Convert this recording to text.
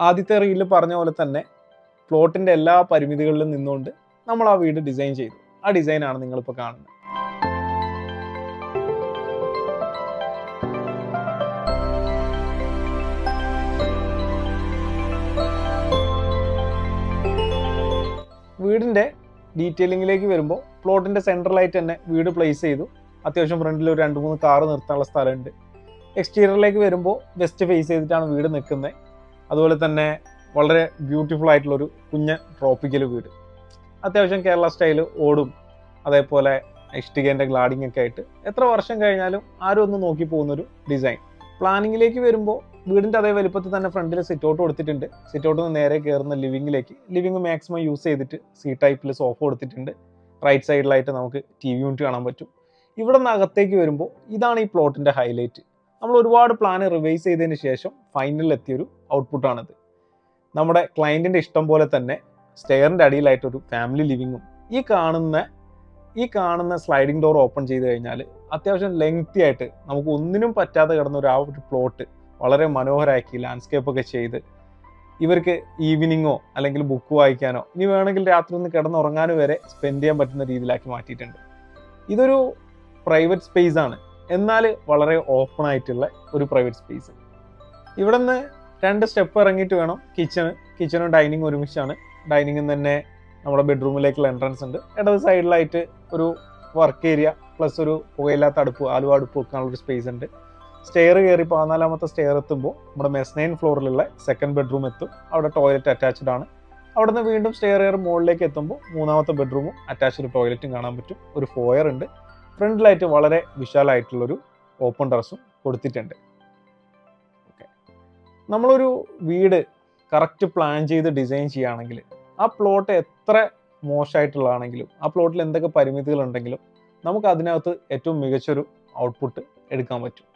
ആദ്യത്തെ റീലിൽ പറഞ്ഞ പോലെ തന്നെ പ്ലോട്ടിന്റെ എല്ലാ പരിമിതികളിലും നിന്നുകൊണ്ട് നമ്മൾ ആ വീട് ഡിസൈൻ ചെയ്തു. ആ ഡിസൈനാണ് നിങ്ങളിപ്പോൾ കാണുന്നത്. വീടിന്റെ ഡീറ്റെയിലിങ്ങിലേക്ക് വരുമ്പോൾ പ്ലോട്ടിന്റെ സെൻട്രലായിട്ട് തന്നെ വീട് പ്ലേസ് ചെയ്തു. അത്യാവശ്യം ഫ്രണ്ടിൽ ഒരു രണ്ട് മൂന്ന് കാറ് നിർത്താനുള്ള സ്ഥലമുണ്ട്. എക്സ്റ്റീരിയറിലേക്ക് വരുമ്പോൾ വെസ്റ്റ് ഫേസ് ചെയ്തിട്ടാണ് വീട് നിൽക്കുന്നത്. അതുപോലെ തന്നെ വളരെ ബ്യൂട്ടിഫുൾ ആയിട്ടുള്ളൊരു കുഞ്ഞ് ട്രോപ്പിക്കൽ വീട്. അത്യാവശ്യം കേരള സ്റ്റൈൽ ഓടും. അതേപോലെ ഇഷ്ടികേന്റെ ഗ്ലാഡിംഗ് ഒക്കെ ആയിട്ട് എത്ര വർഷം കഴിഞ്ഞാലും ആരും ഒന്ന് നോക്കി പോകുന്നൊരു ഡിസൈൻ പ്ലാനിങ്ങിലേക്ക് വരുമ്പോൾ വീടിന്റെ അതേ വലുപ്പത്തിൽ തന്നെ ഫ്രണ്ടിൽ സിറ്റ് ഔട്ട് കൊടുത്തിട്ടുണ്ട്. സിറ്റ് ഔട്ടിൽ നിന്ന് നേരെ കയറുന്ന ലിവിങ്ങിലേക്ക് ലിവിങ് മാക്സിമം യൂസ് ചെയ്തിട്ട് സി ടൈപ്പിൽ സോഫ കൊടുത്തിട്ടുണ്ട്. റൈറ്റ് സൈഡിലായിട്ട് നമുക്ക് ടി വി യൂണിറ്റ് കാണാൻ പറ്റും. ഇവിടെ നിന്ന് അകത്തേക്ക് വരുമ്പോൾ ഇതാണ് ഈ പ്ലോട്ടിന്റെ ഹൈലൈറ്റ് നമ്മൾ ഒരുപാട് പ്ലാൻ റിവൈസ് ചെയ്തതിന് ശേഷം ഫൈനലിൽ എത്തിയൊരു ഔട്ട്പുട്ടാണിത് നമ്മുടെ ക്ലയന്റിന്റെ ഇഷ്ടം പോലെ തന്നെ സ്റ്റെയറിന്റെ അടിയിലായിട്ടൊരു ഫാമിലി ലിവിങ്ങും ഈ കാണുന്ന ഈ കാണുന്ന സ്ലൈഡിംഗ് ഡോർ ഓപ്പൺ ചെയ്ത് കഴിഞ്ഞാൽ അത്യാവശ്യം ലെങ്തി ആയിട്ട് നമുക്ക് ഒന്നിനും പറ്റാതെ കിടന്ന ഒരു ആ ഒരു പ്ലോട്ട് വളരെ മനോഹരമാക്കി ലാൻഡ്സ്കേപ്പ് ഒക്കെ ചെയ്ത് ഇവർക്ക് ഈവനിങ്ങോ അല്ലെങ്കിൽ ബുക്ക് വായിക്കാനോ ഇനി വേണമെങ്കിൽ രാത്രി ഒന്ന് കിടന്നുറങ്ങാനോ വരെ സ്പെൻഡ് ചെയ്യാൻ പറ്റുന്ന രീതിയിലാക്കി മാറ്റിയിട്ടുണ്ട്. ഇതൊരു പ്രൈവറ്റ് സ്പേസ് ആണ്. എന്നാൽ വളരെ ഓപ്പൺ ആയിട്ടുള്ള ഒരു പ്രൈവറ്റ് സ്പേസ് ഇവിടെ നിന്ന് രണ്ട് സ്റ്റെപ്പ് ഇറങ്ങിയിട്ട് വേണം കിച്ചൺ കിച്ചണും ഡൈനിങ് ഒരുമിച്ചാണ്. ഡൈനിങ്ങിൽ തന്നെ നമ്മുടെ ബെഡ്റൂമിലേക്കുള്ള എൻട്രൻസ് ഉണ്ട്. ഇടത് സൈഡിലായിട്ട് ഒരു വർക്ക് ഏരിയ പ്ലസ് ഒരു പുകയില്ലാത്ത അടുപ്പ് ആലുവ അടുപ്പ് വെക്കാനുള്ളൊരു സ്പേസ് ഉണ്ട്. സ്റ്റെയർ കയറി പതിനാലാമത്തെ സ്റ്റെയർ എത്തുമ്പോൾ നമ്മുടെ മെസ്നൈൻ ഫ്ലോറിലുള്ള സെക്കൻഡ് ബെഡ്റൂം എത്തും. അവിടെ ടോയ്ലറ്റ് അറ്റാച്ച്ഡ് ആണ്. അവിടുന്ന് വീണ്ടും സ്റ്റെയർ കയറി മുകളിലേക്ക് എത്തുമ്പോൾ മൂന്നാമത്തെ ബെഡ്റൂമും അറ്റാച്ച്ഡ് ടോയ്ലറ്റും കാണാൻ പറ്റും. ഒരു ഫോയർ ഉണ്ട്. ഫ്രണ്ടിലായിട്ട് വളരെ വിശാലമായിട്ടുള്ളൊരു ഓപ്പൺ ടെറസും കൊടുത്തിട്ടുണ്ട്. ഓക്കെ നമ്മളൊരു വീട് കറക്റ്റ് പ്ലാൻ ചെയ്ത് ഡിസൈൻ ചെയ്യുകയാണെങ്കിൽ ആ പ്ലോട്ട് എത്ര മോശമായിട്ടുള്ളതാണെങ്കിലും ആ പ്ലോട്ടിൽ എന്തൊക്കെ പരിമിതികളുണ്ടെങ്കിലും നമുക്ക് അതിനകത്ത് ഏറ്റവും മികച്ചൊരു ഔട്ട്പുട്ട് എടുക്കാൻ പറ്റും.